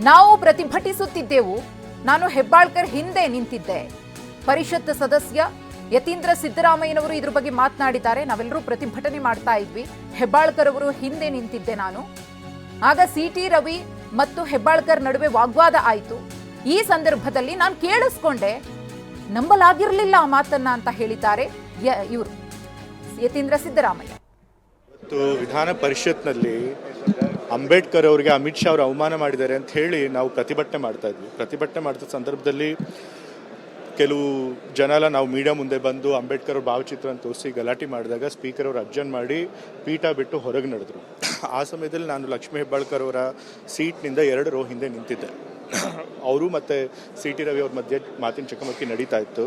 ನಾವು ಪ್ರತಿಭಟಿಸುತ್ತಿದ್ದೆವು. ನಾನು ಹೆಬ್ಬಾಳ್ಕರ್ ಹಿಂದೆ ನಿಂತಿದ್ದೆ. ಪರಿಷತ್ ಸದಸ್ಯ ಯತೀಂದ್ರ ಸಿದ್ದರಾಮಯ್ಯನವರು ಇದ್ರ ಬಗ್ಗೆ ಮಾತನಾಡಿದ್ದಾರೆ. ನಾವೆಲ್ಲರೂ ಪ್ರತಿಭಟನೆ ಮಾಡ್ತಾ ಇದ್ವಿ. ಹೆಬ್ಬಾಳ್ಕರ್ ಅವರು ಹಿಂದೆ ನಿಂತಿದ್ದೆ ನಾನು. ಆಗ ಸಿ ಟಿ ರವಿ ಮತ್ತು ಹೆಬ್ಬಾಳ್ಕರ್ ನಡುವೆ ವಾಗ್ವಾದ ಆಯಿತು. ಈ ಸಂದರ್ಭದಲ್ಲಿ ನಾನು ಕೇಳಿಸ್ಕೊಂಡೆ. ನಂಬಲಾಗಿರಲಿಲ್ಲ ಆ ಮಾತನ್ನ ಅಂತ ಹೇಳಿದ್ದಾರೆ ಇವರು. ಯತೀಂದ್ರ ಸಿದ್ದರಾಮಯ್ಯ. ಇವತ್ತು ವಿಧಾನ ಪರಿಷತ್ನಲ್ಲಿ ಅಂಬೇಡ್ಕರ್ ಅವರಿಗೆ ಅಮಿತ್ ಶಾ ಅವರು ಅವಮಾನ ಮಾಡಿದ್ದಾರೆ ಅಂತ ಹೇಳಿ ನಾವು ಪ್ರತಿಭಟನೆ ಮಾಡ್ತಾ ಇದ್ವಿ. ಪ್ರತಿಭಟನೆ ಮಾಡಿದ ಸಂದರ್ಭದಲ್ಲಿ ಕೆಲವು ಜನ ಎಲ್ಲ ನಾವು ಮೀಡಿಯಾ ಮುಂದೆ ಬಂದು ಅಂಬೇಡ್ಕರ್ ಅವ್ರ ಭಾವಚಿತ್ರ ತೋರಿಸಿ ಗಲಾಟೆ ಮಾಡಿದಾಗ ಸ್ಪೀಕರ್ ಅವರು ಅರ್ಜನ್ ಮಾಡಿ ಪೀಠ ಬಿಟ್ಟು ಹೊರಗೆ ನಡೆದ್ರು. ಆ ಸಮಯದಲ್ಲಿ ನಾನು ಲಕ್ಷ್ಮೀ ಹೆಬ್ಬಾಳ್ಕರ್ ಅವರ ಸೀಟ್ನಿಂದ ಎರಡು ರೋ ಹಿಂದೆ ನಿಂತಿದ್ದೆ. ಅವರು ಮತ್ತು ಸಿ ಟಿ ರವಿ ಅವ್ರ ಮಧ್ಯೆ ಮಾತಿನ ಚಕಮಕಿ ನಡೀತಾ ಇತ್ತು.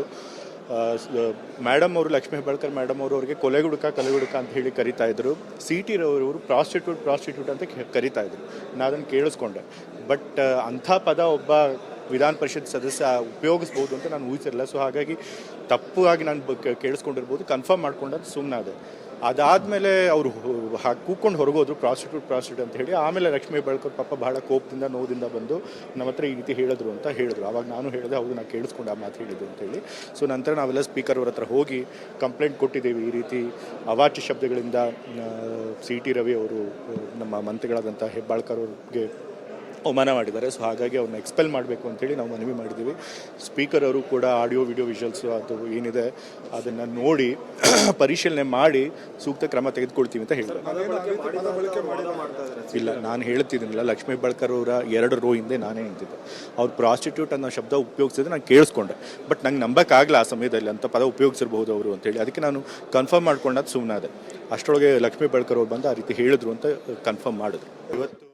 ಮೇಡಮ್ ಅವರು, ಲಕ್ಷ್ಮೀ ಹೆಬ್ಬಾಳ್ಕರ್ ಮೇಡಮ್ ಅವರು ಅವ್ರಿಗೆ ಕೊಲೆಗುಡುಕ ಕೊಲೆಗುಡುಕ ಅಂತ ಹೇಳಿ ಕರಿತಾ ಇದ್ರು. ಸಿ ಟಿ ರವರು ಪ್ರಾಸ್ಟಿಟ್ಯೂಟ್ ಪ್ರಾಸ್ಟಿಟ್ಯೂಟ್ ಅಂತ ಕರಿತಾ ಇದ್ರು. ನಾನು ಅದನ್ನು ಕೇಳಿಸ್ಕೊಂಡೆ. ಬಟ್ ಅಂಥ ಪದ ಒಬ್ಬ ವಿಧಾನ ಪರಿಷತ್ ಸದಸ್ಯ ಉಪಯೋಗಿಸ್ಬೋದು ಅಂತ ನಾನು ಊಹಿಸಿರಲಿಲ್ಲ. ಸೊ ಹಾಗಾಗಿ ತಪ್ಪು ಆಗಿ ನಾನು ಕೇಳಿಸ್ಕೊಂಡಿರ್ಬೋದು ಕನ್ಫರ್ಮ್ ಸುಮ್ಮನೆ ಸುಮ್ಮನಾದೆ ಅದಾದಮೇಲೆ ಅವರು ಕೂಕೊಂಡು ಹೊರಗೋದ್ರು ಪ್ರಾಸ್ಟಿಟ್ಯೂಟ್ ಪ್ರಾಸ್ಟಿಟ್ಯೂಟ್ ಅಂತ ಹೇಳಿ, ಆಮೇಲೆ ಲಕ್ಷ್ಮಿ ಹೆಬ್ಬಾಳ್ಕರ್ ಪಾಪ ಬಹಳ ಕೋಪದಿಂದ ನೋದಿಂದ ಬಂದು ನಮ್ಮ ಹತ್ರ ಈ ರೀತಿ ಹೇಳಿದ್ರು ಅಂತ ಹೇಳಿದ್ರು. ಅವಾಗ ನಾನು ಹೇಳಿದೆ, ಹೌದು, ನಾನು ಕೇಳಿಸ್ಕೊಂಡು ಆ ಮಾತು ಹೇಳಿದ್ದು ಅಂತ ಹೇಳಿ. ಸೊ ನಂತರ ನಾವೆಲ್ಲ ಸ್ಪೀಕರ್ ಅವ್ರ ಹತ್ರ ಹೋಗಿ ಕಂಪ್ಲೇಂಟ್ ಕೊಟ್ಟಿದ್ದೀವಿ ಈ ರೀತಿ ಅವಾಚ್ಯ ಶಬ್ದಗಳಿಂದ ಸಿ ಟಿ ರವಿ ಅವರು, ನಮ್ಮ ಮಂತ್ರಿಗಳಾದಂಥ ಹೆಬ್ಬಾಳ್ಕರ್ ಅವ್ರಿಗೆ ಅವಮಾನ ಮಾಡಿದ್ದಾರೆ. ಸೊ ಹಾಗಾಗಿ ಅವ್ರನ್ನ ಎಕ್ಸ್ಪೆಲ್ ಮಾಡಬೇಕು ಅಂತೇಳಿ ನಾವು ಮನವಿ ಮಾಡಿದ್ದೀವಿ. ಸ್ಪೀಕರ್ ಅವರು ಕೂಡ ಆಡಿಯೋ ವಿಡಿಯೋ ವಿಷಲ್ಸ್ ಅದು ಏನಿದೆ ಅದನ್ನು ನೋಡಿ ಪರಿಶೀಲನೆ ಮಾಡಿ ಸೂಕ್ತ ಕ್ರಮ ತೆಗೆದುಕೊಳ್ತೀವಿ ಅಂತ ಹೇಳಿದ್ರು ಇಲ್ಲ, ನಾನು ಹೇಳ್ತಿದ್ದೀನಿಲ್ಲ, ಲಕ್ಷ್ಮೀ ಬಳ್ಕರ್ ಅವರ ಎರಡು ರೋ ಹಿಂದೆ ನಾನೇ ನಿಂತಿದ್ದೆ. ಅವ್ರು ಪ್ರಾಸ್ಟಿಟ್ಯೂಟ್ ಅನ್ನೋ ಶಬ್ದ ಉಪಯೋಗಿಸಿದ್ರೆ ನಾನು ಕೇಳಿಸ್ಕೊಂಡೆ. ಬಟ್ ನಂಗೆ ನಂಬಕ್ಕಾಗಲ್ಲ ಆ ಸಮಯದಲ್ಲಿ ಅಂತ ಪದ ಉಪಯೋಗಿಸಿರ್ಬೋದು ಅವರು ಅಂತೇಳಿ ಅದಕ್ಕೆ ನಾನು ಕನ್ಫರ್ಮ್ ಮಾಡ್ಕೊಂಡದ್ದು ಸುಮ್ಮನಾದೆ ಅಷ್ಟರೊಳಗೆ ಲಕ್ಷ್ಮೀ ಬಳ್ಕರ್ ಅವ್ರು ಬಂದು ಆ ರೀತಿ ಹೇಳಿದ್ರು ಅಂತ ಕನ್ಫರ್ಮ್ ಮಾಡಿದ್ರು. ಇವತ್ತು